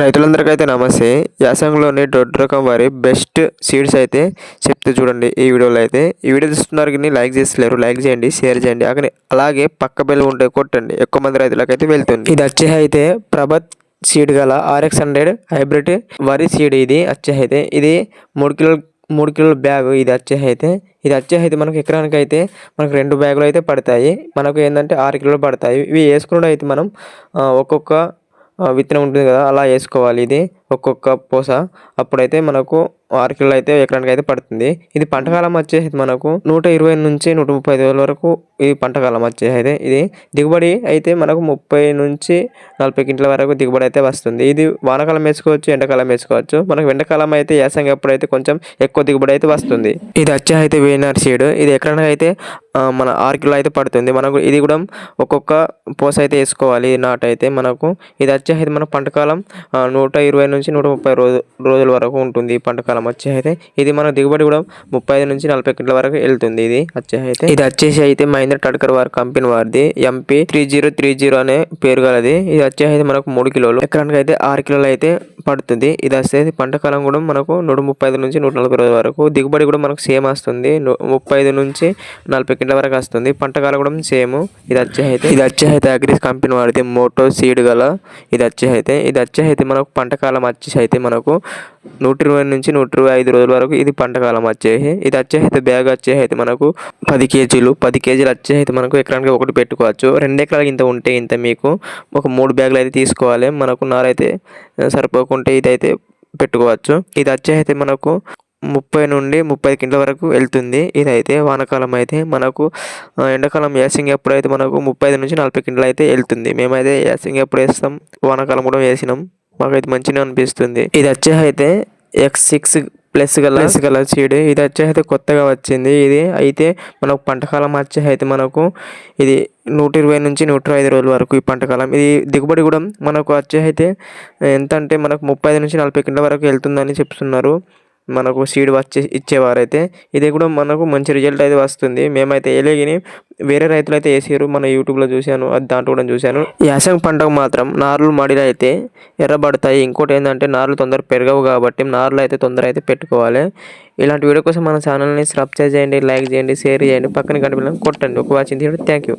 రైతులందరికైతే నమస్తే. యాసంగిలోని దొడ్డు రకం వారి బెస్ట్ సీడ్స్ అయితే చెప్తే చూడండి ఈ వీడియోలో అయితే. ఈ వీడియో చూస్తున్నారు కానీ లైక్ చేస్తలేరు. లైక్ చేయండి షేర్ చేయండి. అక్కడ అలాగే పక్క బెల్ ఉంటే కొట్టండి. ఎక్కువ మంది రైతులకైతే వెళ్తుంది. ఇది వచ్చే అయితే ప్రభత్ సీడ్ గల ఆర్ఎక్స్ హండ్రెడ్ హైబ్రిడ్ వరి సీడ్ ఇది వచ్చే అయితే. ఇది మూడు కిలోలు మూడు కిలోల బ్యాగ్ ఇది వచ్చే అయితే. ఇది వచ్చే అయితే మనకు ఎకరానికి అయితే మనకు రెండు బ్యాగులు అయితే పడతాయి. మనకు ఏంటంటే ఆరు కిలోలు పడతాయి. ఇవి వేసుకున్నప్పుడు అయితే మనం ఒక్కొక్క విత్తనం ఉంటుంది కదా అలా వేసుకోవాలి ఇది. ఒక్కొక్క పూస అప్పుడైతే మనకు ఆరు కిలోలు అయితే ఎకరానికి అయితే పడుతుంది. ఇది పంటకాలం వచ్చేసి మనకు నూట ఇరవై నుంచి నూట ముప్పై ఐదు వేల వరకు ఈ పంటకాలం వచ్చేసి అయితే ఇది దిగుబడి అయితే మనకు ముప్పై నుంచి నలభై క్వింటల వరకు దిగుబడి అయితే వస్తుంది. ఇది వానాకాలం వేసుకోవచ్చు ఎండాకాలం వేసుకోవచ్చు. మనకు ఎండాకాలం అయితే యాసంగి అప్పుడైతే కొంచెం ఎక్కువ దిగుబడి అయితే వస్తుంది. ఇది వచ్చే అయితే వేనార్ సీడ్. ఇది ఎకరానికి అయితే మన ఆరు కిలో అయితే పడుతుంది. మనకు ఇది కూడా ఒక్కొక్క పోస అయితే వేసుకోవాలి. నాటు అయితే మనకు ఇది వచ్చే అయితే మన పంటకాలం నూట ఇరవై నుంచి నూట ముప్పై రోజు రోజుల వరకు ఉంటుంది ఈ పంటకాలం వచ్చే అయితే. ఇది మన దిగుబడి కూడా ముప్పై ఐదు నుంచి నలభై క్వింటల వరకు వెళ్తుంది ఇది వచ్చే అయితే. ఇది వచ్చేసి అయితే మహేంద్ర టడ్కర్ వారి కంపెనీ వారిది. MP three zero three zero అనే పేరు గలది. ఇది వచ్చే అయితే మనకు మూడు కిలోలు. ఎకరానికి అయితే ఆరు కిలోలు అయితే పడుతుంది. ఇది వచ్చేది పంటకాలం కూడా మనకు నూట ముప్పై ఐదు నుంచి నూట నలభై రోజుల వరకు. దిగుబడి కూడా మనకు సేమ్ వస్తుంది. ముప్పై ఐదు నుంచి నలభై కింటల వరకు వస్తుంది. పంటకాలం కూడా సేమ్. ఇది వచ్చే అయితే ఇది వచ్చే అయితే అగ్రిస్ కంపెనీ వాడితే మోటో సీడ్ గల. ఇది వచ్చే అయితే ఇది వచ్చే అయితే మనకు పంటకాలం వచ్చేసి అయితే మనకు నూట ఇరవై నుంచి నూట ఇరవై ఐదు రోజుల వరకు ఇది పంటకాలం వచ్చేసి ఇది వచ్చే అయితే బ్యాగ్ వచ్చే అయితే మనకు పది కేజీలు పది కేజీలు వచ్చే అయితే మనకు ఎకరానికి ఒకటి పెట్టుకోవచ్చు. రెండు ఎకరాలకు ఇంత ఉంటే ఇంత మీకు ఒక మూడు బ్యాగులు అయితే తీసుకోవాలి. మనకు నారైతే సరిపోకుంటే ఇదైతే పెట్టుకోవచ్చు. ఇది వచ్చే అయితే మనకు ముప్పై నుండి ముప్పై కింటల వరకు వెళ్తుంది. ఇదైతే వానాకాలం అయితే మనకు ఎండాకాలం వేసింగ్ ఎప్పుడైతే అయితే మనకు ముప్పై ఐదు నుంచి నలభై కింటలు అయితే వెళ్తుంది. మేమైతే వేసింగ్ ఎప్పుడు వేస్తాం వానాకాలం కూడా వేసినాం. మాకైతే మంచిగా అనిపిస్తుంది. ఇది వచ్చే అయితే ఎక్స్ సిక్స్ ప్లస్ గల ప్లస్ గల సీడ్ ఇది వచ్చే అయితే కొత్తగా వచ్చింది. ఇది అయితే మనకు పంటకాలం వచ్చే అయితే మనకు ఇది నూట ఇరవై నుంచి నూట ఇరవై ఐదు రోజుల వరకు ఈ పంటకాలం. ఇది దిగుబడి కూడా మనకు వచ్చే అయితే ఎంత అంటే మనకు ముప్పై ఐదు నుంచి నలభై కింద వరకు వెళ్తుందని చెప్తున్నారు. మనకు సీడ్ వచ్చే ఇచ్చేవారైతే ఇది కూడా మనకు మంచి రిజల్ట్ అయితే వస్తుంది. మేమైతే వేయలేగిని వేరే రైతులు అయితే వేసారు మన యూట్యూబ్లో చూశాను అది దాంట్లో కూడా చూశాను. యాసంగ పంటకు మాత్రం నార్లు మడిలో అయితే ఎర్రబడతాయి. ఇంకోటి ఏంటంటే నార్లు తొందర పెరగవు కాబట్టి నార్లు అయితే తొందర అయితే పెట్టుకోవాలి. ఇలాంటి వీడియో కోసం మన ఛానల్ని సబ్స్క్రైబ్ చేయండి లైక్ చేయండి షేర్ చేయండి. పక్కన కనిపించడం కొట్టండి. ఒక వాచింగ్ థ్యాంక్ యూ.